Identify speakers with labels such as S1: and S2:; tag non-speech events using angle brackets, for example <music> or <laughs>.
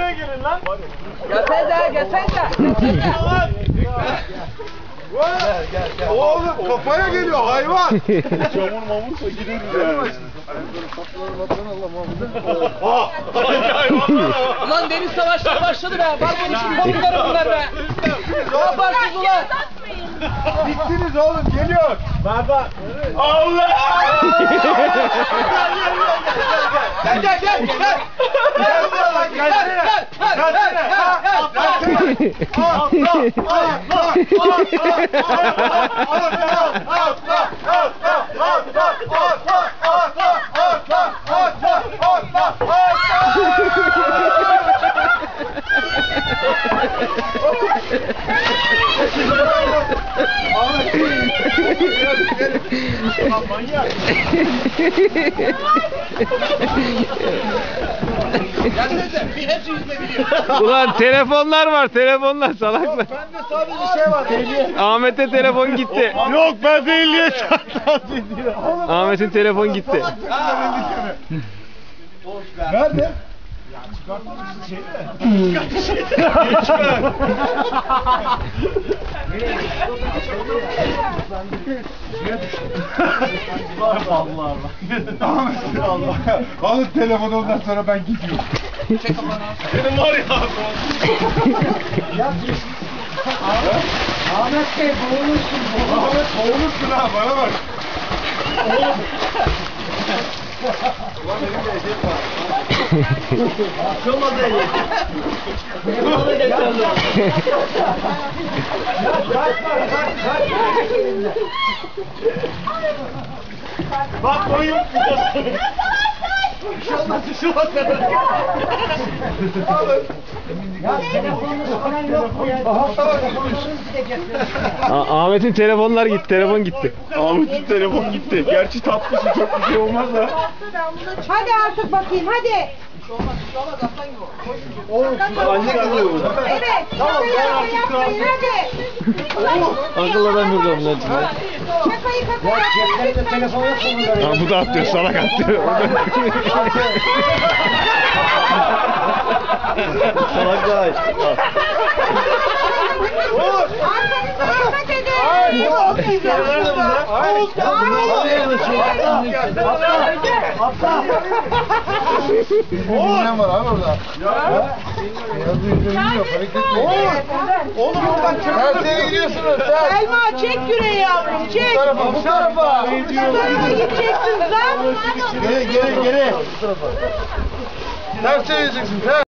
S1: buraya gelin lan.
S2: Gelsene gelsene.
S3: Oğlum kafaya geliyor hayvan.
S1: Çamur mamursa gideriz yani.
S2: Ulan deniz savaşları başladı be. Var benim için kombilerim bunlar be. Ne yaparsınız ulan?
S3: Bittiniz oğlum geliyor.
S1: Baba. Allah!
S2: Gel gel gel gel.
S3: Gel gel gel.
S2: Gelsene. Bir hepsi yüzme biliyor.
S4: Ulan telefonlar var telefonlar salaklar.
S3: Bende sadece şey var.
S4: Ahmet'e telefon gitti.
S1: Yok ben çarptım diyor.
S4: Ahmet'in telefon gitti.
S3: Nerede?
S1: Allah Allah.
S3: Allah. Alın telefonu ondan sonra ben gidiyorum.
S1: Benim var ya.
S3: Ahmet Bey boğulursun. Ahmet boğulursun ha bana bak.
S1: Bak boyum. Bir şey olmaz, bir şey olmaz.
S4: A- Ahmet'in telefonlar gitti telefon gitti.
S1: Ahmet'in telefon gitti. Gerçi tatlısı çok bir şey olmaz da.
S5: Hadi artık bakayım hadi.
S1: Anne kalıyor burada.
S5: Evet. Şakayı yapma yapmayın hadi.
S4: Akıl adam burada bunlar.
S5: Şakayı kaka yapmayın. telefon yok
S4: Ha, bu da atıyor salak atıyor. <laughs>
S1: Salak
S3: Ne var abi orada?
S1: Oğlum buradan
S3: Tersine gidiyorsunuz. Ters.
S5: Elma çek yüreği yavrum çek.
S3: Bu tarafa, bu tarafa.
S5: Bu tarafa gideceksiniz lan.
S3: Geri, geri, geri. Ters çevireceksin, ters.